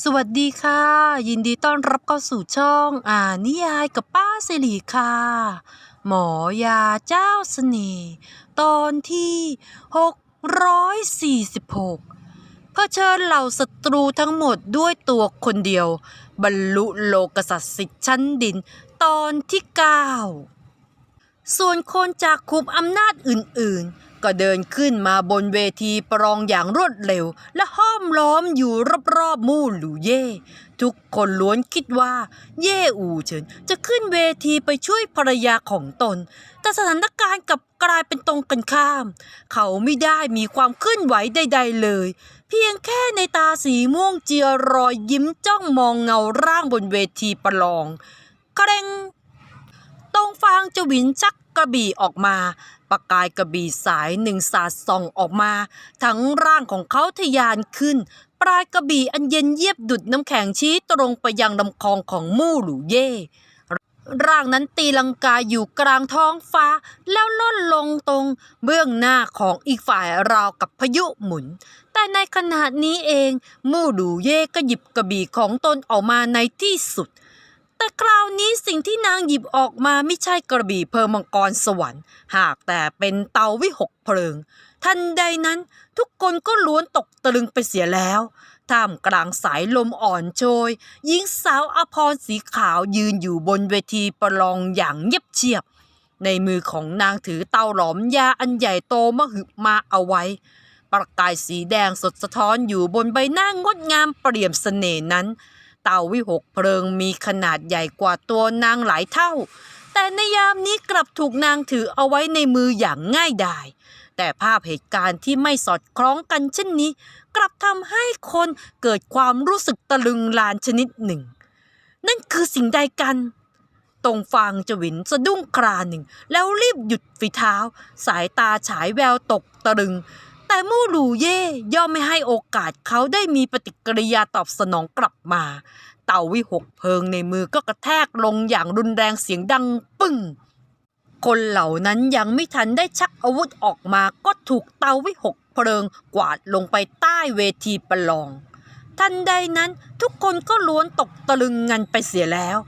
สวัสดีค่ะ ยินดีต้อนรับเข้าสู่ช่อง อ่านนิยายกับป้าสิริค่ะ หมอยาเจ้าเสน่ห์ตอนที่ 646เพื่อเชิญเหล่าศัตรูทั้งหมดด้วยตัวคนเดียว บรรลุโลกศัตริย์สิทธิ์ชั้นดิน ตอนที่ 9 ส่วนคนจากคุมอำนาจอื่นๆ ก็เดินขึ้นมาบนเวทีประลองอย่างรวดเร็ว และห้อมล้อมอยู่รอบๆมู่หลูเย่ ทุกคนล้วนคิดว่า เย่อูเฉินจะขึ้นเวทีไปช่วยภรรยาของตน แต่สถานการณ์กลับกลายเป็นตรงกันข้าม เขาไม่ได้มีความเคลื่อนไหวใด ๆ เลย เพียงแค่ในตาสีม่วงเจียรอยยิ้มจ้องมองเงาร่างบนเวทีประลองกระเรงตรงฟางจวินชักกระบี่ออกมา ประกายกระบี่สายหนึ่งสาดส่องออกมา ทั้งร่างของเขาทะยานขึ้น ปลายกระบี่อันเย็นเยียบดุดน้ำแข็งชี้ตรงไปยังลำคลองของมู่หลูเย่ร่างนั้นตีลังกาอยู่กลางท้องฟ้า แล้วล่นลงตรงเบื้องหน้าของอีกฝ่ายราวกับพายุหมุน แต่ในขณะนี้เอง มู่หลูเย่ก็หยิบกระบี่ของตนออกมาในที่สุด แต่คราวนี้สิ่งที่นางหยิบออกมาไม่ใช่กระบี่เพลิงมังกรสวรรค์ หากแต่เป็นเตาวิหกเพลิง ทันใดนั้นทุกคนก็ล้วนตกตะลึงไปเสียแล้วท่ามกลางสายลมอ่อนโชยหญิงสาวอภรสีขาวยืนอยู่บนเวทีประลองอย่างเงียบเชียบ ในมือของนางถือเตาหลอมยาอันใหญ่โตมหึมาเอาไว้ ประกายสีแดงสดสะท้อนอยู่บนใบหน้างดงามเปรี่ยมเสน่ห์นั้น เตาวิหกเพลิงมีขนาดใหญ่กว่าตัวนางหลายเท่า แต่ในยามนี้กลับถูกนางถือเอาไว้ในมืออย่างง่ายดาย แต่ภาพเหตุการณ์ที่ไม่สอดคล้องกันเช่นนี้ กลับทำให้คนเกิดความรู้สึกตะลึงลานชนิดหนึ่ง นั่นคือสิ่งใดกันตรงฟางจวินสะดุ้งคราหนึ่ง แล้วรีบหยุดฝีเท้า สายตาฉายแววตกตะลึง แต่มู่หลูเย่ย่อมไม่ให้โอกาสเขาได้มีปฏิกิริยาตอบสนองกลับมา เต่าวิหกเพลิงในมือก็กระแทกลงอย่างรุนแรงเสียงดังปึ้ง คนเหล่านั้นยังไม่ทันได้ชักอาวุธออกมาก็ถูกเต่าวิหกเพลิงกวาดลงไปใต้เวทีประลอง ทันใดนั้นทุกคนก็ล้วนตกตะลึงงันไปเสียแล้ว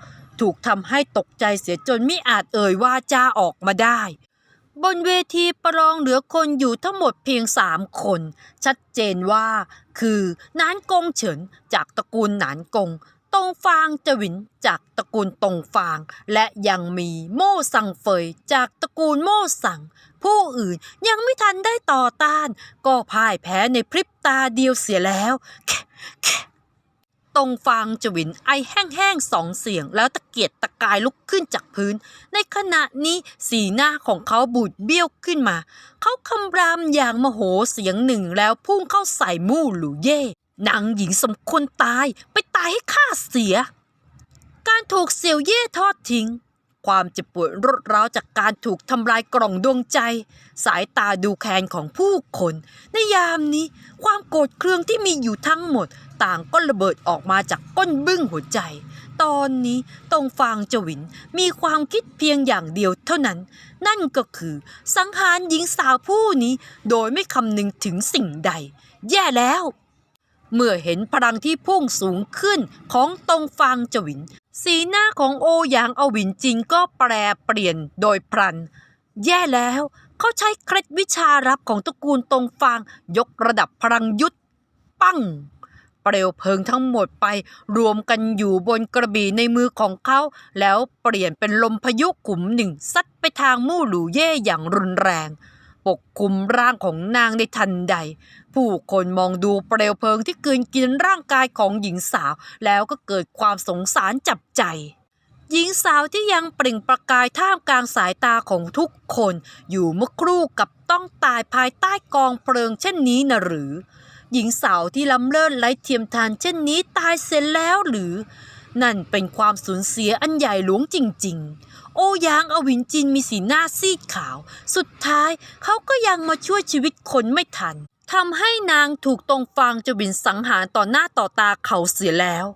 ถูกทำให้ตกใจเสียจนไม่อาจเอ่ยว่าจาออกมาได้ บนเวทีประลองเหลือคนอยู่ทั้งหมดเพียงสามคน ชัดเจนว่า คือหนานกงเฉินจากตระกูลหนานกงตงฟางจวินจากตระกูลตงฟาง และยังมีโม่สังเฟยจากตระกูลโม่สัง ผู้อื่นยังไม่ทันได้ต่อต้าน ก็พ่ายแพ้ในพริบตาเดียวเสียแล้วแค่แค่ ตรงฟางจวินไอแห้งๆสองเสียง แล้วตะเกียกตะกายลุกขึ้นจากพื้น ในขณะนี้สีหน้าของเขาบูดเบี้ยวขึ้นมา เขาคำรามอย่างโมโหเสียงหนึ่งแล้วพุ่งเข้าใส่มู่หลูเย่นางหญิงสมควรตายไปตายให้ข้าเสีย การถูกเสี่ยวเย่ทอดทิ้ง ความเจ็บปวดรดร้าวจากการถูกทำลายกล่องดวงใจ สายตาดูแคลนของผู้คน ในยามนี้ ความโกรธเคืองที่มีอยู่ทั้งหมด ต่างก็ระเบิดออกมาจากก้นบึ้งหัวใจ ตอนนี้ตรงฟางจวินมีความคิดเพียงอย่างเดียวเท่านั้น นั่นก็คือสังหารหญิงสาวผู้นี้โดยไม่คำนึงถึงสิ่งใด แย่แล้ว เมื่อเห็นพลังที่พุ่งสูงขึ้นของตรงฟางจวิน สีหน้าของโอหยางอวินจิงก็แปรเปลี่ยนโดยพลัน แย่แล้วเขาใช้เคล็ดวิชารับของตระกูลตรงฟางยกระดับพลังยุทธปั้ง เปลวเพลิงทั้งหมดไป รวมกันอยู่บนกระบี่ในมือของเขา แล้วเปลี่ยนเป็นลมพายุขุมหนึ่งซัดไปทางมู่หลูเย่อย่างรุนแรง ปกคลุมร่างของนางในทันใด ผู้คนมองดูเปลวเพลิงที่กืนกินร่างกายของหญิงสาว แล้วก็เกิดความสงสารจับใจหญิงสาวที่ยังเปล่งประกายท่ามกลางสายตาของทุกคน อยู่เมื่อครู่กับต้องตายภายใต้กองเพลิงเช่นนี้นะหรือ หญิงสาวที่ล้ำเลิศไร้เทียมทานเช่นนี้ตายเสียแล้วหรือ นั่นเป็นความสูญเสียอันใหญ่หลวงจริง ๆ โอยางอวินจินมีสีหน้าซีดขาว สุดท้ายเขาก็ยังมาช่วยชีวิตคนไม่ทันทำให้นางถูกตรงฟางจวินสังหารต่อหน้าต่อตาเขาเสียแล้ว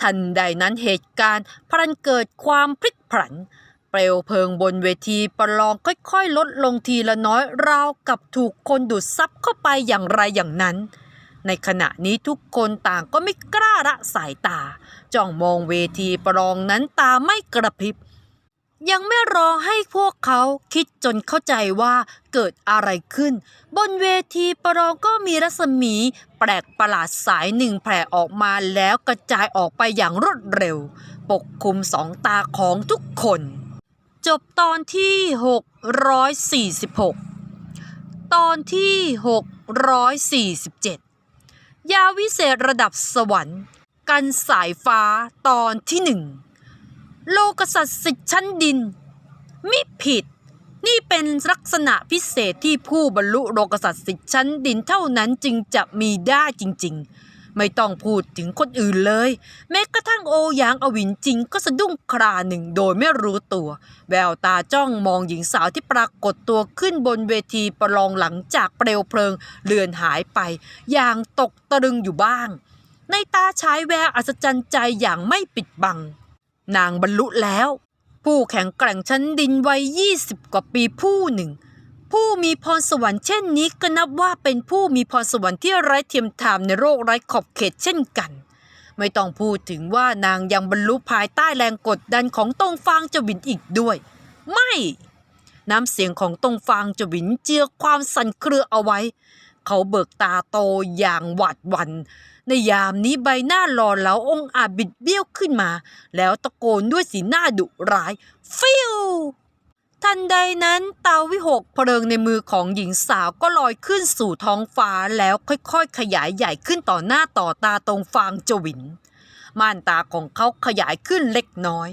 ทันใดนั้นเหตุการณ์พลันเกิดความพลิกผัน เปลวเพลิงบนเวทีประลองค่อยๆ ลดลงทีละน้อยราวกับถูกคนดูดซับเข้าไปอย่างไรอย่างนั้น ในขณะนี้ทุกคนต่างก็ไม่กล้าละสายตา จ้องมองเวทีประลองนั้นตาไม่กระพริบ ยังไม่รอให้พวกเขาคิดจนเข้าใจว่าเกิดอะไรขึ้น บนเวทีประลองก็มีรัศมีแปลกประหลาดสายหนึ่งแผ่ออกมาแล้วกระจายออกไปอย่างรวดเร็ว ปกคลุมสองตาของทุกคน จบตอนที่ 646 ตอนที่ 647 ยาวิเศษระดับสวรรค์ กันสายฟ้าตอนที่หนึ่งโลกสัตริย์สิทธิ์ชั้นดิน มิผิด นี่เป็นลักษณะพิเศษที่ผู้บรรลุโลกสัตริย์สิทธิ์ชั้นดินเท่านั้นจึงจะมีได้จริง ๆ ไม่ต้องพูดถึงคนอื่นเลย แม้กระทั่งโอหยางอวินจริงก็สะดุ้งคราหนึ่งโดยไม่รู้ตัว แววตาจ้องมองหญิงสาวที่ปรากฏตัวขึ้นบนเวทีประลองหลังจากเปลวเพลิงเลือนหายไป อย่างตกตะลึงอยู่บ้าง ในตาฉายแววอัศจรรย์ใจอย่างไม่ปิดบัง นางบรรลุแล้ว ผู้แข็งแกร่งชั้นดินวัย20กว่าปีผู้หนึ่ง ผู้มีพรสวรรค์เช่นนี้ก็นับว่าเป็นผู้มีพรสวรรค์ที่ไร้เทียมทานในโรคไร้ขอบเขตเช่นกัน ไม่ต้องพูดถึงว่านางยังบรรลุภายใต้แรงกดดันของตงฟางเจวินอีกด้วย ไม่ น้ำเสียงของตงฟางเจวินเจือความสั่นเครือเอาไว้ เขาเบิกตาโตอย่างหวาดหวัน่นในยามนี้ใบหน้าหล่อเหลาองอาจบิดเบี้ยวขึ้นมา แล้วตะโกนด้วยสีหน้าดุร้าย ฟิว ทันใดนั้นเตาวิหกเพลิงในมือของหญิงสาวก็ลอยขึ้นสู่ท้องฟ้าแล้วค่อยๆ ขยายใหญ่ขึ้นต่อหน้าต่อตาตรงฟางจวิน ม่านตาของเขาขยายขึ้นเล็กน้อย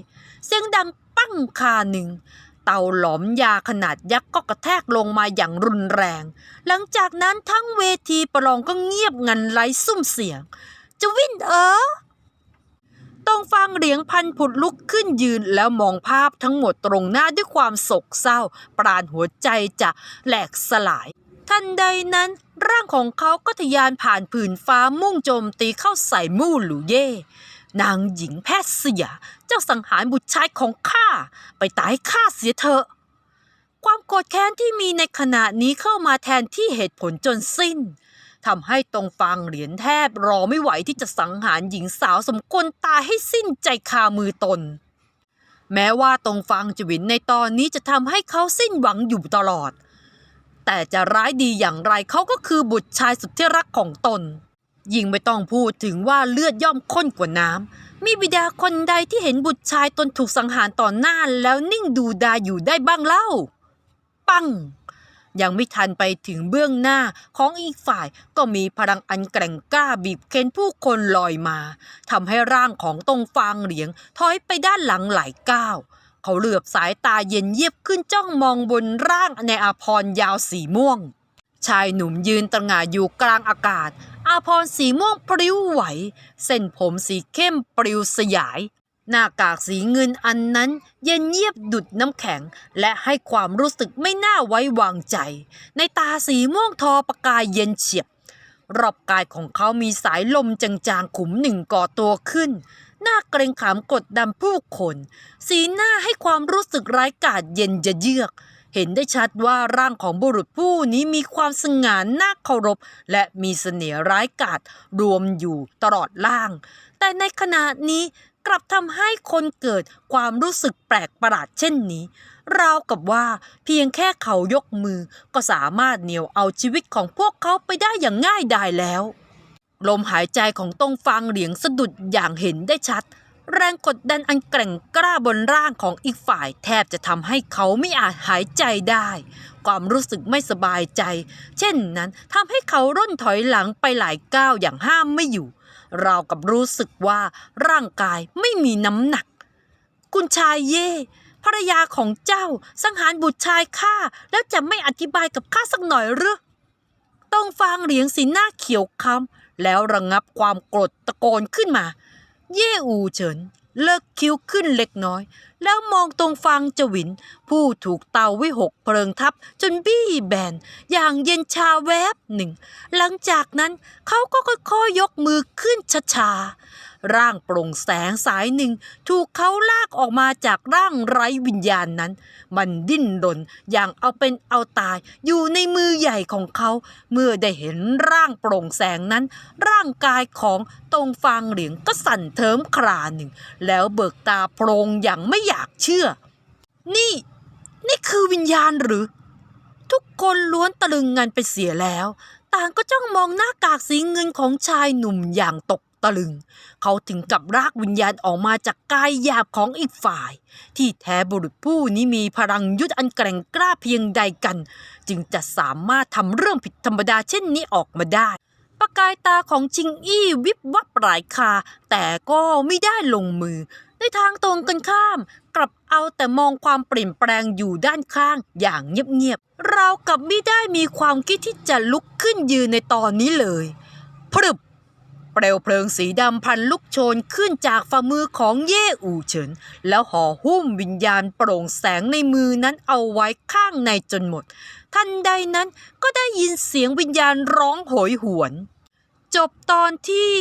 เสียงดังปั้งคาหนึ่ง เตาหลอมยาขนาดยักษ์ก็กระแทกลงมาอย่างรุนแรง หลังจากนั้นทั้งเวทีประลองก็เงียบงันไร้ซุ้มเสียง จวินเออ ต้องฟังเหลียงพันผุดลุกขึ้นยืนแล้วมองภาพทั้งหมดตรงหน้าด้วยความโศกเศร้า ปราณหัวใจจะแหลกสลาย ทันใดนั้น ร่างของเขาก็ทะยานผ่านผืนฟ้ามุ่งโจมตีเข้าใส่มู่หลูเย่นางหญิงแพทย์เสีย เจ้าสังหารบุตรชายของข้า ไปตายข้าเสียเถอะ ความโกรธแค้นที่มีในขณะนี้เข้ามาแทนที่เหตุผลจนสิ้น ทำให้ตรงฟังเหรียญแทบรอไม่ไหวที่จะสังหารหญิงสาวสมควรตายให้สิ้นใจคามือตน แม้ว่าตรงฟังจวินในตอนนี้จะทำให้เขาสิ้นหวังอยู่ตลอด แต่จะร้ายดีอย่างไรเขาก็คือบุตรชายสุดที่รักของตน ยิ่งไม่ต้องพูดถึงว่าเลือดย่อมข้นกว่าน้ำมีบิดาคนใดที่เห็นบุตรชายตนถูกสังหารต่อหน้าแล้วนิ่งดูดายอยู่ได้บ้างเล่า ปัง ยังไม่ทันไปถึงเบื้องหน้าของอีกฝ่ายก็มีพลังอันแกร่งกล้าบีบเค้นผู้คนลอยมาทำให้ร่างของตรงฟางเหลียงถอยไปด้านหลังหลายก้าวเขาเหลือบสายตาเย็นเยียบขึ้นจ้องมองบนร่างในอาพรยาวสีม่วง ชายหนุ่มยืนตระหง่าอยู่กลางอากาศ อาพรสีม่วงปลิวไหว เส้นผมสีเข้มปลิวสยาย หน้ากากสีเงินอันนั้น เย็นเยียบดุดน้ำแข็ง และให้ความรู้สึกไม่น่าไว้วางใจ ในตาสีม่วงทอประกายเย็นเฉียบ รอบกายของเขามีสายลมจางๆขุมหนึ่งก่อตัวขึ้น หน้าเกรงขามกดดำผู้คน สีหน้าให้ความรู้สึกร้ายกาจเย็นจะเยือกเห็นได้ชัดว่าร่างของบุรุษผู้นี้มีความสง่าน่าเคารพ และมีเสน่ห์ร้ายกาจรวมอยู่ตลอดล่าง แต่ในขณะนี้ กลับทำให้คนเกิดความรู้สึกแปลกประหลาดเช่นนี้ ราวกับว่าเพียงแค่เขายกมือก็สามารถเหนี่ยวเอาชีวิตของพวกเขาไปได้อย่างง่ายดายแล้ว ลมหายใจของตงฟางเหลียงสะดุดอย่างเห็นได้ชัด แรงกดดันอันแกร่งกล้าบนร่างของอีกฝ่าย แทบจะทำให้เขาไม่อาจหายใจได้ ความรู้สึกไม่สบายใจ เช่นนั้นทำให้เขาร่นถอยหลังไปหลายก้าวอย่างห้ามไม่อยู่ ราวกับรู้สึกว่าร่างกายไม่มีน้ำหนัก คุณชายเย่ภรรยาของเจ้าสังหารบุตรชายข้าแล้วจะไม่อธิบายกับข้าสักหน่อยหรือต้องฟางเหลียงสีหน้าเขียวค้ำแล้วระงับความโกรธตะโกนขึ้นมา เย่อูเฉิน เลิกคิ้วขึ้นเล็กน้อย แล้วมองตรงฟางจวิน ผู้ถูกเตาวิหกเพลิงทับจนบี้แบน อย่างเย็นชาแวบหนึ่ง หลังจากนั้นเขาก็ค่อยๆยกมือขึ้นช้าๆ ร่างโปร่งแสงสายหนึ่ง ถูกเขาลากออกมาจากร่างไร้วิญญาณนั้น มันดิ้นรนอย่างเอาเป็นเอาตายอยู่ในมือใหญ่ของเขา เมื่อได้เห็นร่างโปร่งแสงนั้น ร่างกายของตรงฟางเหลียงก็สั่นเทิมคราหนึ่ง แล้วเบิกตาโพรงอย่างไม่อยากเชื่อ นี่ นี่คือวิญญาณหรือ ทุกคนล้วนตะลึงงันไปเสียแล้ว ต่างก็จ้องมองหน้ากากสีเงินของชายหนุ่มอย่างตก ตะลึง เขาถึงกับรากวิญญาณออกมาจากกายหยาบของอีกฝ่าย ที่แท้บุรุษผู้นี้มีพลังยุทธอันแกร่งกล้าเพียงใดกัน จึงจะสามารถทำเรื่องผิดธรรมดาเช่นนี้ออกมาได้ประกายตาของจิงอี้วิบวับหลายคา แต่ก็ไม่ได้ลงมือ ในทางตรงกันข้าม กลับเอาแต่มองความเปลี่ยนแปลงอยู่ด้านข้างอย่างเงียบๆเรากับไม่ได้มีความคิดที่จะลุกขึ้นยืนในตอนนี้เลยพรึบ เปลวเพลิงสีดำพันลุกโชนขึ้นจากฝ่ามือของเย่อู่เฉิน แล้วห่อหุ้มวิญญาณโปร่งแสงในมือนั้นเอาไว้ข้างในจนหมด ทันใดนั้นก็ได้ยินเสียงวิญญาณร้องโหยหวน จบตอนที่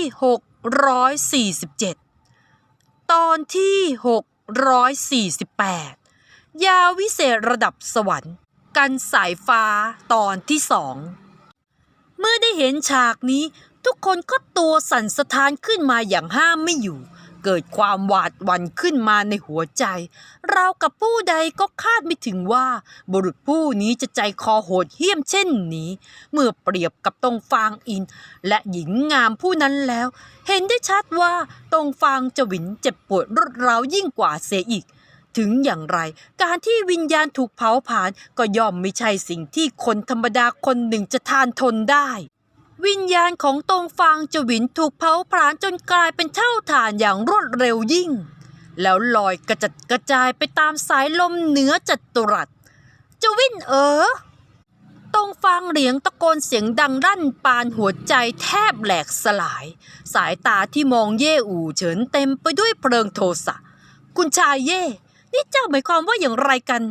647 ตอนที่ 648 ยาวิเศษระดับสวรรค์ กันสายฟ้าตอนที่สองเมื่อได้เห็นฉากนี้ ทุกคนก็ตัวสั่นสะท้านขึ้นมาอย่างห้ามไม่อยู่ เกิดความหวาดหวั่นขึ้นมาในหัวใจ เรากับผู้ใดก็คาดไม่ถึงว่า บุรุษผู้นี้จะใจคอโหดเหี้ยมเช่นนี้ เมื่อเปรียบกับตรงฟางอิน และหญิงงามผู้นั้นแล้ว เห็นได้ชัดว่าตรงฟางจะหวินเจ็บปวดรวดร้าวยิ่งกว่าเสียอีกถึงอย่างไร การที่วิญญาณถูกเผาผลาญก็ย่อมไม่ใช่สิ่งที่คนธรรมดาคนหนึ่งจะทานทนได้ วิญญาณของตรงฟางจวินถูกเผาผลาญจนกลายเป็นเท่าฐานอย่างรวดเร็วยิ่ง แล้วลอยกระจัดกระจายไปตามสายลมเหนือจัตุรัสจวินเออตรงฟางเหลียงตะโกนเสียงดังรั่นปานหัวใจแทบแหลกสลาย สายตาที่มองเย่อู่เฉินเต็มไปด้วยเพลิงโทสะ คุณชายเย่ นี่เจ้าหมายความว่าอย่างไรกัน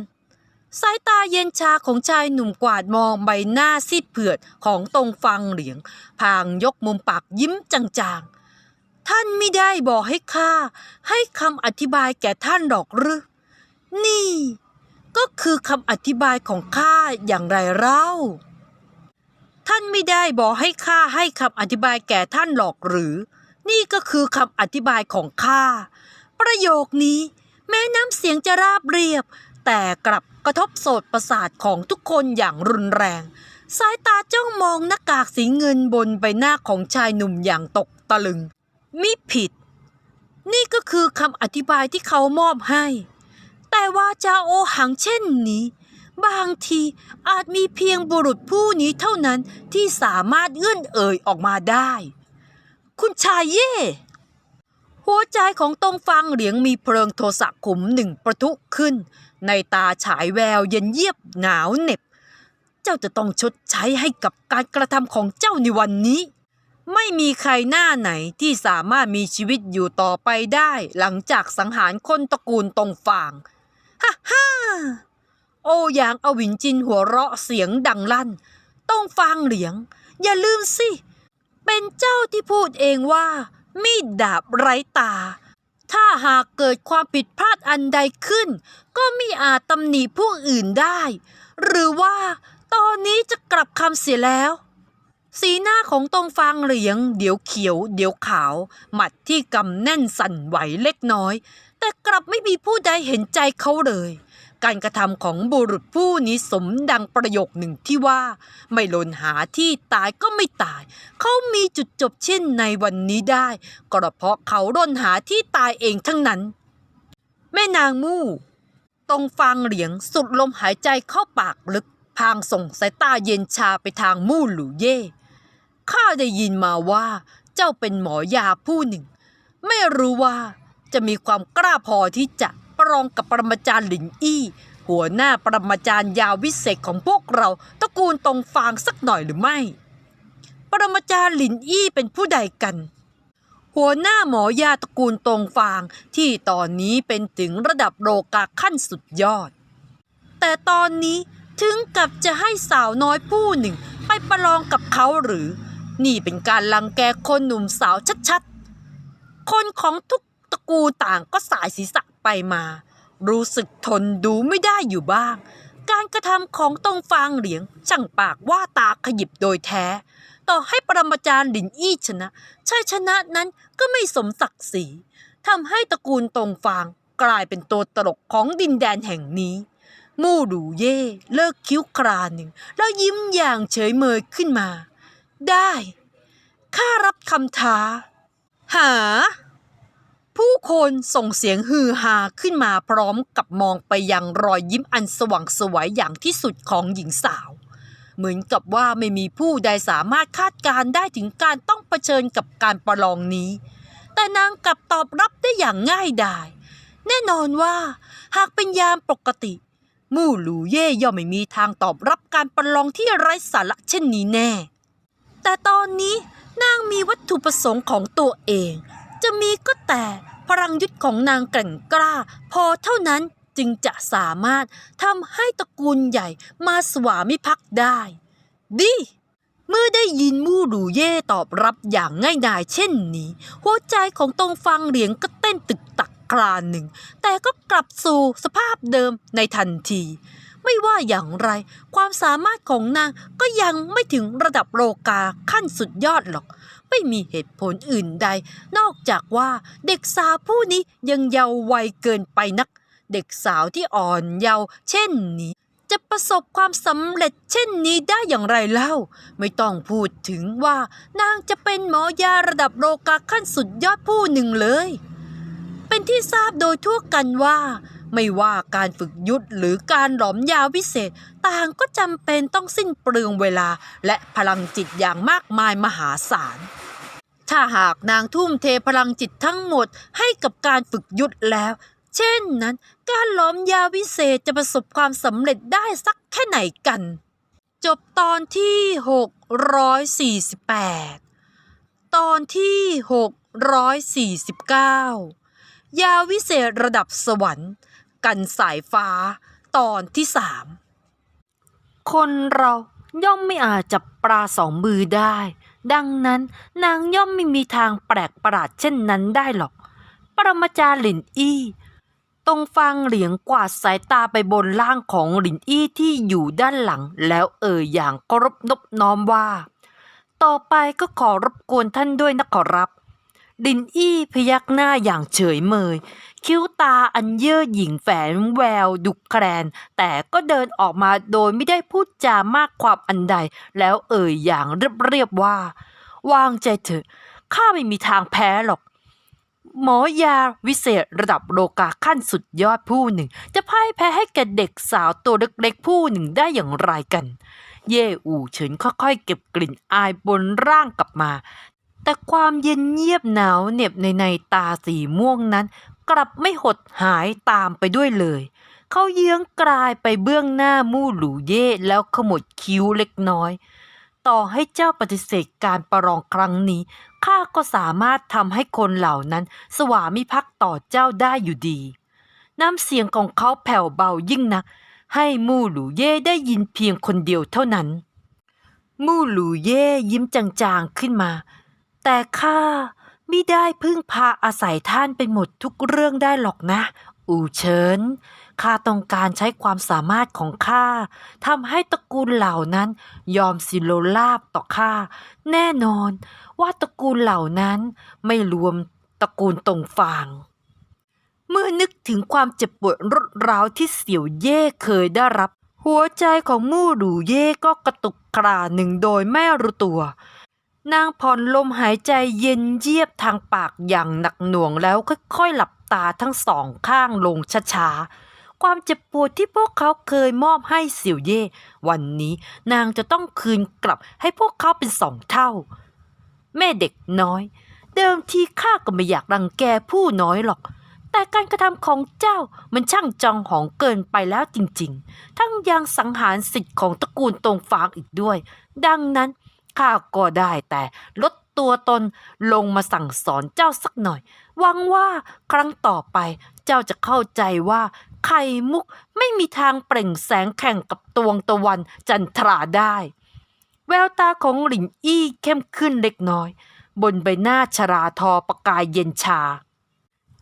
สายตาเย็นชาของชายหนุ่มกวาดมองใบหน้าซีดเผือดของตรงฟังเหลียง พางยกมุมปากยิ้มจางๆ ท่านไม่ได้บอกให้ข้าให้คำอธิบายแก่ท่านหรอกหรือ นี่ ก็คือคำอธิบายของข้าอย่างไรเล่า ท่านไม่ได้บอกให้ข้าให้คำอธิบายแก่ท่านหรอกหรือ นี่ก็คือคำอธิบายของข้า ประโยคนี้ แม้น้ำเสียงจะราบเรียบ แต่กลับ กระทบโสดประสาทของทุกคนอย่างรุนแรง สายตาจ้องมองหน้ากากสีเงินบนใบหน้าของชายหนุ่มอย่างตกตะลึง มิผิด นี่ก็คือคำอธิบายที่เขามอบให้ แต่ว่าจาโอหังเช่นนี้ บางทีอาจมีเพียงบุรุษผู้นี้เท่านั้นที่สามารถเอื้อนเอ่ยออกมาได้ คุณชายเย่หัวใจของตรงฟังเหลียงมีเพลิงโทสะขุมหนึ่งประทุขึ้น ในตาฉายแววเย็นเยียบหนาวเหน็บ เจ้าจะต้องชดใช้ให้กับการกระทำของเจ้าในวันนี้ ไม่มีใครหน้าไหนที่สามารถมีชีวิตอยู่ต่อไปได้ หลังจากสังหารคนตระกูลตรงฟางฮ่าฮ่าโอหยางอวินจินหัวเราะเสียงดังลั่น ต้องฟางเหลียง อย่าลืมสิ เป็นเจ้าที่พูดเองว่า มีดดาบไร้ตา หากเกิดความผิดพลาดอันใดขึ้น ก็มิอาจตำหนิผู้อื่นได้ หรือว่าตอนนี้จะกลับคำเสียแล้ว สีหน้าของตรงฟางเหลียง เดี๋ยวเขียว เดี๋ยวขาว หมัดที่กำแน่นสั่นไหวเล็กน้อย แต่กลับไม่มีผู้ใดเห็นใจเขาเลย การกระทำของบุรุษผู้นี้สมดังประโยคหนึ่งที่ว่า ไม่ลนหาที่ตายก็ไม่ตาย เขามีจุดจบเช่นในวันนี้ได้ ก็เพราะเขาร่นหาที่ตายเองทั้งนั้น แม่นางมู่ตรงฟางเหลียงสุดลมหายใจเข้าปากลึก พางส่งสายตาเย็นชาไปทางมู่หลู่เย่ข้าได้ยินมาว่า เจ้าเป็นหมอยาผู้หนึ่ง ไม่รู้ว่าจะมีความกล้าพอที่จะ ประลองกับปรมาจารย์หลินอี้ หัวหน้าปรมาจารย์ยาวิเศษของพวกเราตระกูลตรงฟางสักหน่อยหรือไม่ ปรมาจารย์หลินอี้เป็นผู้ใดกัน หัวหน้าหมอยาตระกูลตรงฟางที่ตอนนี้เป็นถึงระดับโลกาขั้นสุดยอด แต่ตอนนี้ถึงกับจะให้สาวน้อยผู้หนึ่งไปประลองกับเขาหรือ นี่เป็นการลังแกคนหนุ่มสาวชัดๆ คนของทุกตระกูลต่างก็สายศีรษะ ไปมา รู้สึกทนดูไม่ได้อยู่บ้าง การกระทำของตงฟางเหลียงช่างปากว่าตาขยิบโดยแท้ ต่อให้ปรมาจารย์หลินอี้ชนะชัยชนะนั้นก็ไม่สมศักดิ์ศรีทำให้ตระกูลตงฟางกลายเป็นตัวตลกของดินแดนแห่งนี้ มู่ดูเย่เลิกคิ้วคราหนึ่ง แล้วยิ้มอย่างเฉยเมยขึ้นมา ได้ ข้ารับคำท้า หา ผู้คนส่งเสียงฮือฮาขึ้นมาพร้อมกับมองไปยังรอยยิ้มอันสว่างสวยอย่างที่สุดของหญิงสาว เหมือนกับว่าไม่มีผู้ใดสามารถคาดการได้ถึงการต้องเผชิญกับการประลองนี้ แต่นางกลับตอบรับได้อย่างง่ายดายแน่นอนว่า หากเป็นยามปกติ มู่หลูเย่ย่อมไม่มีทางตอบรับการประลองที่ไร้สาระเช่นนี้แน่ แต่ตอนนี้นางมีวัตถุประสงค์ของตัวเอง จะมีก็แต่พลังยุทธของนางแกร่งกล้า พอเท่านั้นจึงจะสามารถทำให้ตระกูลใหญ่มาสวามิภักดิ์ได้ดิเมื่อได้ยินมู่หลูเย่ตอบรับอย่างง่ายดายเช่นนี้ หัวใจของตรงฟังเหลียงก็เต้นตึกตักครานหนึ่ง แต่ก็กลับสู่สภาพเดิมในทันที ไม่ว่าอย่างไร ความสามารถของนางก็ยังไม่ถึงระดับโลกาขั้นสุดยอดหรอก ไม่มีเหตุผลอื่นใด นอกจากว่าเด็กสาวผู้นี้ยังเยาว์วัยเกินไปนัก เด็กสาวที่อ่อนเยาว์เช่นนี้ จะประสบความสำเร็จเช่นนี้ได้อย่างไรเล่า ไม่ต้องพูดถึงว่านางจะเป็นหมอยาระดับโลกาขั้นสุดยอดผู้หนึ่งเลย เป็นที่ทราบโดยทั่วกันว่าไม่ว่าการฝึกยุทธหรือการหลอมยาวิเศษ ต่างก็จำเป็นต้องสิ้นเปลืองเวลาและพลังจิตอย่างมากมายมหาศาล ถ้าหากนางทุ่มเทพลังจิตทั้งหมดให้กับการฝึกยุทธแล้ว เช่นนั้น การหลอมยาวิเศษจะประสบความสำเร็จได้สักแค่ไหนกัน จบตอนที่ 648 ตอนที่ 649 ยาวิเศษระดับสวรรค์ กันสายฟ้าตอนที่สาม คนเราย่อมไม่อาจจับปลาสองมือได้ ดังนั้นนางย่อมไม่มีทางแปลกประหลาดเช่นนั้นได้หรอก ปรมาจารย์หลินอี้ ตรงฟังเหลียงกวาดสายตาไปบนล่างของหลินอี้ที่อยู่ด้านหลัง แล้วเอ่ยอย่างเคารพนบน้อมว่า ต่อไปก็ขอรบกวนท่านด้วยนะขอรับ ดินอี้พยักหน้าอย่างเฉยเมย คิ้วตาอันเย่อหยิ่งแฝงแววดุแคลน แต่ก็เดินออกมาโดยไม่ได้พูดจามากความอันใด แล้วเอ่ยอย่างเรียบๆว่า วางใจเถอะข้าไม่มีทางแพ้หรอก หมอยาวิเศษระดับโลกาขั้นสุดยอดผู้หนึ่ง จะพ่ายแพ้ให้แก่เด็กสาวตัวเล็กๆผู้หนึ่งได้อย่างไรกัน เย่อู่เฉินค่อยๆ เก็บกลิ่นอายบนร่างกลับมา แต่ความเย็นเงียบหนาวเหน็บในในตาสีม่วงนั้น กลับไม่หดหายตามไปด้วยเลย เขาเยื้องกลายไปเบื้องหน้ามู่หลูเย่แล้วขมวดคิ้วเล็กน้อย ต่อให้เจ้าปฏิเสธการประลองครั้งนี้ข้าก็สามารถทำให้คนเหล่านั้น สวามิภักดิ์ต่อเจ้าได้อยู่ดี น้ำเสียงของเขาแผ่วเบายิ่งนัก ให้มู่หลูเย่ได้ยินเพียงคนเดียวเท่านั้น มู่หลูเย่ยิ้มจางๆขึ้นมา แต่ข้าไม่ได้พึ่งพาอาศัยท่านไปหมดทุกเรื่องได้หรอกนะ อูเฉินข้าต้องการใช้ความสามารถของข้าทำให้ตระกูลเหล่านั้น ยอมสิโลลาบต่อข้าแน่นอนว่าตระกูลเหล่านั้นไม่รวมตระกูลตรงฟาง เมื่อนึกถึงความเจ็บปวดรดร้าวที่เสี่ยวเย่เคยได้รับ หัวใจของมู่หลูเย่ก็กระตุกกราหนึ่งโดยไม่รู้ตัว นางผ่อนลมหายใจเย็นเยียบทางปากอย่างหนักหน่วงแล้วค่อยๆหลับตาทั้งสองข้างลงช้าๆ ความเจ็บปวดที่พวกเขาเคยมอบให้เสี่ยวเย่ วันนี้นางจะต้องคืนกลับให้พวกเขาเป็นสองเท่า แม่เด็กน้อย เดิมทีข้าก็ไม่อยากรังแกผู้น้อยหรอก แต่การกระทำของเจ้ามันช่างจองหองเกินไปแล้วจริงๆ ทั้งยังสังหารสิทธิ์ของตระกูลตรงฟางอีกด้วย ดังนั้น ข้าก็ได้แต่ลดตัวตนลงมาสั่งสอนเจ้าสักหน่อยหวังว่าครั้งต่อไปเจ้าจะเข้าใจว่าไข่มุกไม่มีทางเปล่งแสงแข่งกับตวงตะวันจันทราได้ แววตาของหลินอี้เข้มขึ้นเล็กน้อย บนใบหน้าชราทอประกายเย็นชา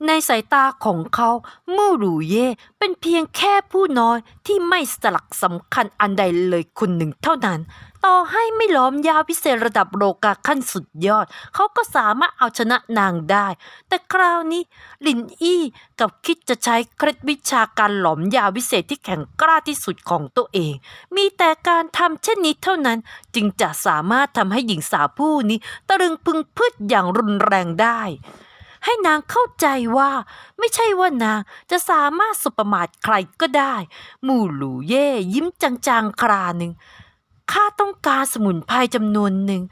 ในสายตาของเขามู่หลูเย่เป็นเพียงแค่ผู้น้อยที่ไม่สลักสำคัญอันใดเลยคนหนึ่งเท่านั้น ต่อให้ไม่ล้อมยาวิเศษระดับโลกาขั้นสุดยอด เขาก็สามารถเอาชนะนางได้ แต่คราวนี้ลินอี้กับคิดจะใช้เคล็ดวิชาการหลอมยาวิเศษที่แข็งกล้าที่สุดของตัวเอง มีแต่การทำเช่นนี้เท่านั้นจึงจะสามารถทำให้หญิงสาวผู้นี้ตะลึงพึงพืชอย่างรุนแรงได้ ให้นางเข้าใจว่า ไม่ใช่ว่านางจะสามารถสุประมาทใครก็ได้ หมู่หลูเย่ยิ้มจางๆคราหนึ่งข้าต้องการสมุนไพรจำนวนหนึ่ง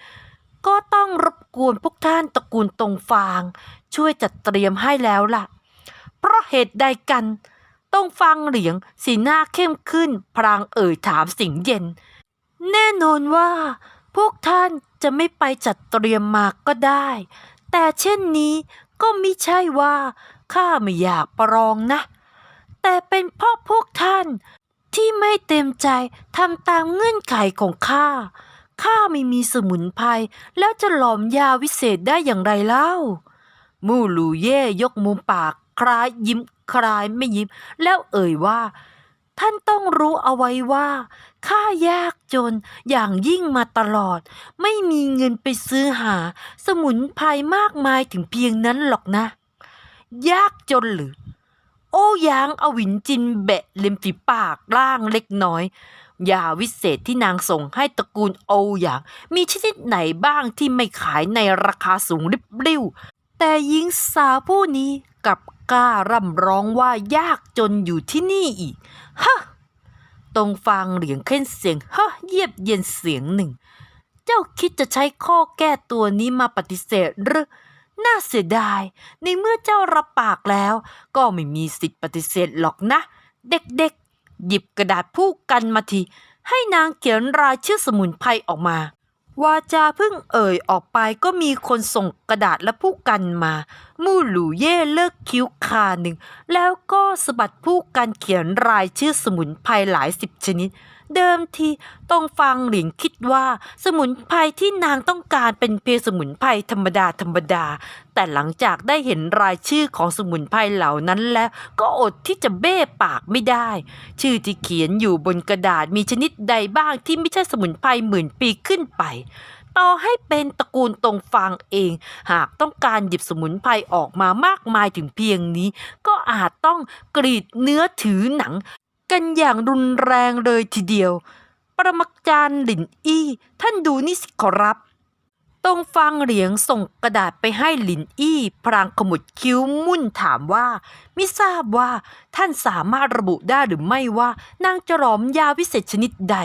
ก็ต้องรบกวนพวกท่านตระกูลตรงฟาง ช่วยจัดเตรียมให้แล้วล่ะ เพราะเหตุใดกัน ต้องฟังเหลียงสีหน้าเข้มขึ้น พรางเอ่ยถามสิงเย็น แน่นอนว่า พวกท่านจะไม่ไปจัดเตรียมมาก็ได้ แต่เช่นนี้ก็มิใช่ว่าข้าไม่อยากประลองนะ แต่เป็นเพราะพวกท่านที่ไม่เต็มใจทำตามเงื่อนไขของข้า ข้าไม่มีสมุนไพรแล้วจะหลอมยาวิเศษได้อย่างไรเล่า มู่หลูเย่ยกมุมปากคล้ายยิ้มคล้ายไม่ยิ้ม แล้วเอ่ยว่า ท่านต้องรู้เอาไว้ว่าข้ายากจนอย่างยิ่งมาตลอด ไม่มีเงินไปซื้อหา สมุนไพรมากมายถึงเพียงนั้นหรอกนะ ยากจนหรือ โอ้ยางอวินจินแบะเล็มฝีปากล่างเล็กน้อยยาวิเศษที่นางส่งให้ตระกูลโอหยาง มีชนิดไหนบ้างที่ไม่ขายในราคาสูงริบริ่วแต่หญิงสาวผู้นี้กลับ กล้าร่ำร้องว่ายากจนอยู่ที่นี่อีกฮะตรงฟังเหลียงเข้นเสียงฮะเยียบเย็นเสียงหนึ่ง เจ้าคิดจะใช้ข้อแก้ตัวนี้มาปฏิเสธหรือน่าเสียดาย ในเมื่อเจ้ารับปากแล้ว ก็ไม่มีสิทธิ์ปฏิเสธหรอกนะ เด็กๆ หยิบกระดาษผู้กันมาที ให้นางเขียนรายชื่อสมุนไพรออกมา วาจาเพิ่งเอ่ยออกไปก็มีคนส่งกระดาษและผู้กันมา มู่หลู่เย่เลิกคิ้วคาหนึ่ง แล้วก็สะบัดผู้กันเขียนรายชื่อสมุนไพรหลายสิบชนิด เดิมทีต้องฟังหลิงคิดว่า สมุนไพรที่นางต้องการเป็นเพียงสมุนไพรธรรมดาธรรมดา แต่หลังจากได้เห็นรายชื่อของสมุนไพรเหล่านั้นแล้วก็อดที่จะเบ้ปากไม่ได้ ชื่อที่เขียนอยู่บนกระดาษมีชนิดใดบ้างที่ไม่ใช่สมุนไพรหมื่นปีขึ้นไปต่อให้เป็นตระกูลตรงฟางเอง หากต้องการหยิบสมุนไพรออกมามากมายถึงเพียงนี้ ก็อาจต้องกรีดเนื้อถือหนัง กันอย่างรุนแรงเลยทีเดียว ประมักจารย์หลินอี้ ท่านดูนี่สิขอรับ ตรงฟังเหลียงส่งกระดาษไปให้หลินอี้พรางขมุดคิ้วมุ่นถามว่าไม่ทราบว่าท่านสามารถระบุได้หรือไม่ว่านางจะหลอมยาวิเศษชนิดใด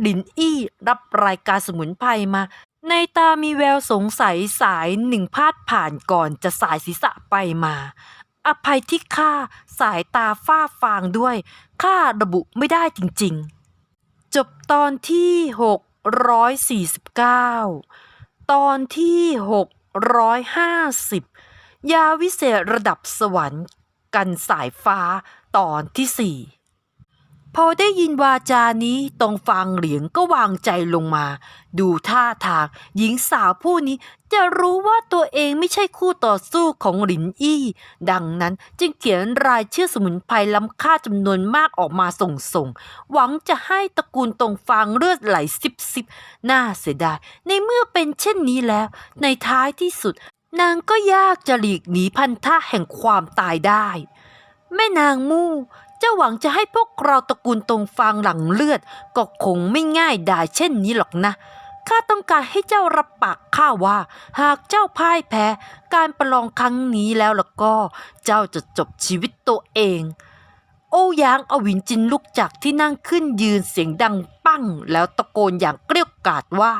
หลินอี้รับรายการสมุนไพรมา ในตามีแววสงสัยสายหนึ่งพาดผ่านก่อนจะสายศีรษะไปมา อภัยที่ข้าสายตาฝ้าฟางด้วยข้าระบุไม่ได้จริง ๆ จบตอนที่ 649 ตอนที่ 650 ยาวิเศษระดับสวรรค์ กันสายฟ้าตอนที่สี่ พอได้ยินวาจานี้ตรงฟังเหลียงก็วางใจลงมา ดูท่าทาง หญิงสาวผู้นี้จะรู้ว่าตัวเองไม่ใช่คู่ต่อสู้ของหลินอี้ ดังนั้นจึงเขียนรายชื่อสมุนไพรล้ำค่าจำนวนมากออกมาส่งส่ง หวังจะให้ตระกูลตรงฟางเลือดไหลซิบซิบน่าเสียดาย ในเมื่อเป็นเช่นนี้แล้ว ในท้ายที่สุด นางก็ยากจะหลีกหนีพันธะแห่งความตายได้ แม่นางมู่ จ้าหวังจะให้พวกเราตระกูลตรงฟางหลังเลือด ก็คงไม่ง่ายดายเช่นนี้หรอกนะข้าต้องการให้เจ้ารับปากข้าว่า หากเจ้าพ่ายแพ้ การประลองครั้งนี้แล้วล่ะก็ เจ้าจะจบชีวิตตัวเอง โอ้ยางอวินจินลุกจากที่นั่งขึ้นยืนเสียงดังปั้ง แล้วตะโกนอย่างเกรี้ยวกาดว่า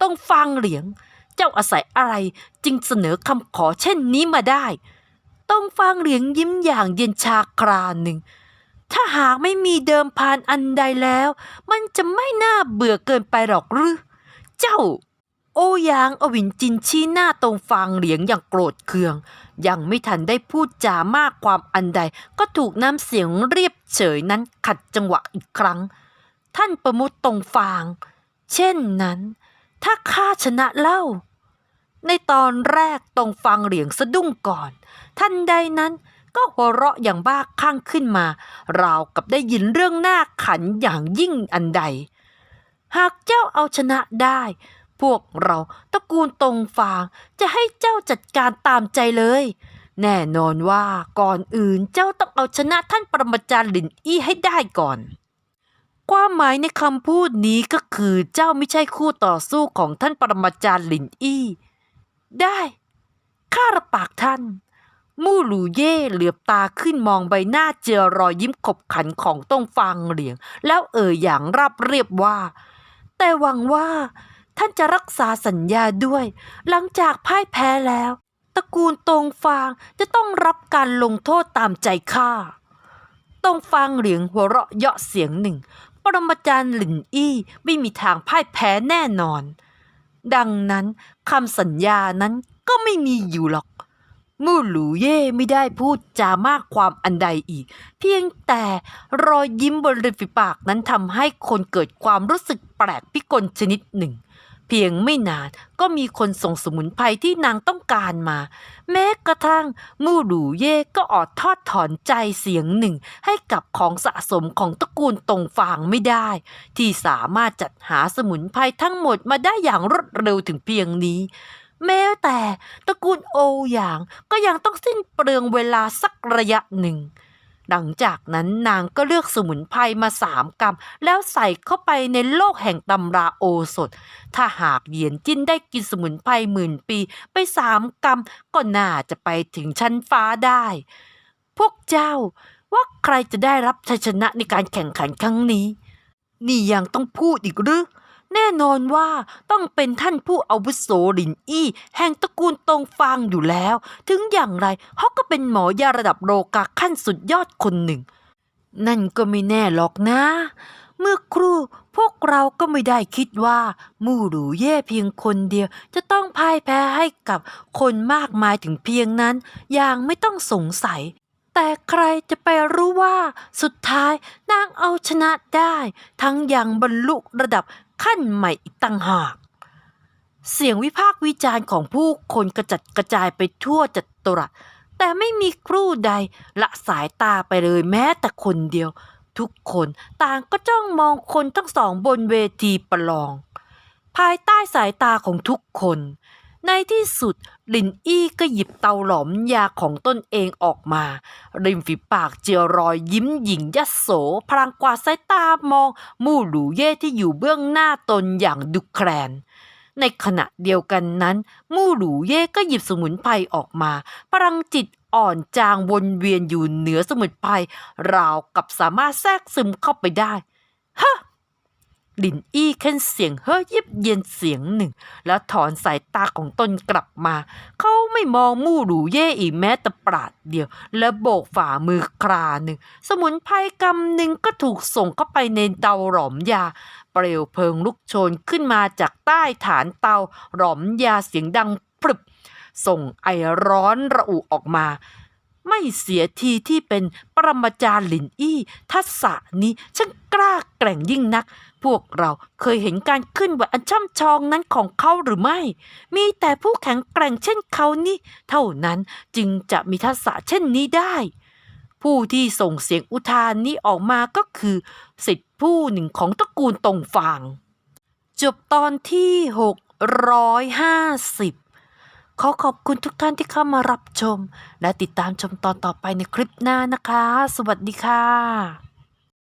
ต้องฟังเหลียง เจ้าอาศัยอะไรจึงเสนอคำขอเช่นนี้มาได้ ต้องฟังเหลียงยิ้มอย่างเย็นชาคราหนึ่ง ถ้าหากไม่มีเดิมพันอันใดแล้ว มันจะไม่น่าเบื่อเกินไปหรอกหรือ เจ้า โอยางอวินจินชี้หน้าตรงฟางเหลียงอย่างโกรธเคือง ยังไม่ทันได้พูดจามากความอันใด ก็ถูกน้ำเสียงเรียบเฉยนั้นขัดจังหวะอีกครั้ง ท่านประมุตตรงฟาง เช่นนั้น ถ้าข้าชนะเล่า ในตอนแรกตรงฟังเหลียงสะดุ้งก่อนทันใดนั้น ก็หัวเราะอย่างบ้าคลั่งขึ้นมา ราวกับได้ยินเรื่องหน่าขันอย่างยิ่งอันใด หากเจ้าเอาชนะได้ พวกเราตระกูลตรงฟางจะให้เจ้าจัดการตามใจเลย แน่นอนว่าก่อนอื่นเจ้าต้องเอาชนะท่านปรมาจารย์หลินอี้ให้ได้ก่อนความหมายในคำพูดนี้ก็คือเจ้าไม่ใช่คู่ต่อสู้ของท่านปรมาจารย์หลินอี้ ได้ ข้ารับปากท่าน มู่หลูเย่เหลือบตาขึ้นมองใบหน้าเจอรอยยิ้มขบขันของต้องฟางเหลียง แล้วเอ่ยอย่างราบเรียบว่า แต่หวังว่า ท่านจะรักษาสัญญาด้วย หลังจากพ่ายแพ้แล้ว ตระกูลตงฟางจะต้องรับการลงโทษตามใจข้าตงฟางเหลียงหัวเราะเยาะเสียงหนึ่ง ปรมาจารย์หลินอี้ไม่มีทางพ่ายแพ้แน่นอน ดังนั้นคำสัญญานั้นก็ไม่มีอยู่หรอก มู่หลูเย่ไม่ได้พูดจามากความอันใดอีก เพียงแต่รอยยิ้มบนริมฝีปากนั้นทำให้คนเกิดความรู้สึกแปลกพิกลชนิดหนึ่ง เพียงไม่นานก็มีคนส่งสมุนไพรที่นางต้องการมา แม้กระทั่งมู่หลูเย่ก็อดทอดถอนใจเสียงหนึ่ง ให้กับของสะสมของตระกูลตงฟางไม่ได้ ที่สามารถจัดหาสมุนไพรทั้งหมดมาได้อย่างรวดเร็วถึงเพียงนี้ แม้แต่ตระกูลโออย่างก็ยังต้องสิ้นเปลืองเวลาสักระยะหนึ่ง หลังจากนั้นนางก็เลือกสมุนไพรมาสามกำแล้วใส่เข้าไปในโลกแห่งตำราโอสถ ถ้าหากเหยียนจิ้นได้กินสมุนไพรหมื่นปีไปสามกำก็น่าจะไปถึงชั้นฟ้าได้ พวกเจ้าว่าใครจะได้รับชัยชนะในการแข่งขันครั้งนี้ นี่ยังต้องพูดอีกหรือ แน่นอนว่าต้องเป็นท่านผู้อาวุโสหลินอี้ แห่งตระกูลตงฟางอยู่แล้ว ถึงอย่างไรเขาก็เป็นหมอยาระดับโลกาขั้นสุดยอดคนหนึ่ง นั่นก็ไม่แน่หรอกนะ เมื่อครู่พวกเราก็ไม่ได้คิดว่ามู่หรูเย่เพียงคนเดียว จะต้องพ่ายแพ้ให้กับคนมากมายถึงเพียงนั้น อย่างไม่ต้องสงสัยแต่ใครจะไปรู้ว่าสุดท้ายนางเอาชนะได้ ทั้งยังบรรลุระดับ ขั้นใหม่อีกต่างหาก เสียงวิพากษ์วิจารณ์ของผู้คนกระจัดกระจายไปทั่วจัตุรัสแต่ไม่มีครู่ใดละสายตาไปเลยแม้แต่คนเดียว ทุกคนต่างก็จ้องมองคนทั้งสองบนเวทีประลอง ภายใต้สายตาของทุกคน ในที่สุดลินอี้ก็หยิบเตาหลอมยาของตนเองออกมา ริมฝีปากเจียรอยยิ้มหยิ่งยัดโสพลางกวาดสายตามอง มู่หลูเย่ที่อยู่เบื้องหน้าตนอย่างดุแคลน ในขณะเดียวกันนั้น มู่หลูเย่ก็หยิบสมุนไพรออกมาพลังจิตอ่อนจางวนเวียนอยู่เหนือสมุนไพรราวกับสามารถแทรกซึมเข้าไปได้ฮะ ลินอี้เค้นเสียงเฮ้ยยิบเย็นเสียงหนึ่ง แล้วถอนสายตาของตนกลับมา เขาไม่มองมู่หลูเย่อีกแม้แต่ปราดเดียว และโบกฝ่ามือคราหนึ่ง สมุนไพรกำหนึ่งก็ถูกส่งเข้าไปในเตาหลอมยา เปลวเพลิงลุกโชนขึ้นมาจากใต้ฐานเตาหลอมยาเสียงดังปรึบ ส่งไอร้อนระอุออกมาไม่เสียทีที่เป็นปรมาจารย์หลินอี้ ทักษะนี้ช่างกล้าแกร่งยิ่งนัก พวกเราเคยเห็นการขึ้นไหวอันช่ำชองนั้นของเขาหรือไม่ มีแต่ผู้แข็งแกร่งเช่นเขานี่ เท่านั้นจึงจะมีทักษะเช่นนี้ได้ ผู้ที่ส่งเสียงอุทานนี้ออกมาก็คือสิทธิผู้หนึ่งของตระกูลตงฟาง จบตอนที่ 650 ขอขอบคุณทุกท่านที่เข้ามารับชม และติดตามชมตอนต่อไปในคลิปหน้านะคะ สวัสดีค่ะ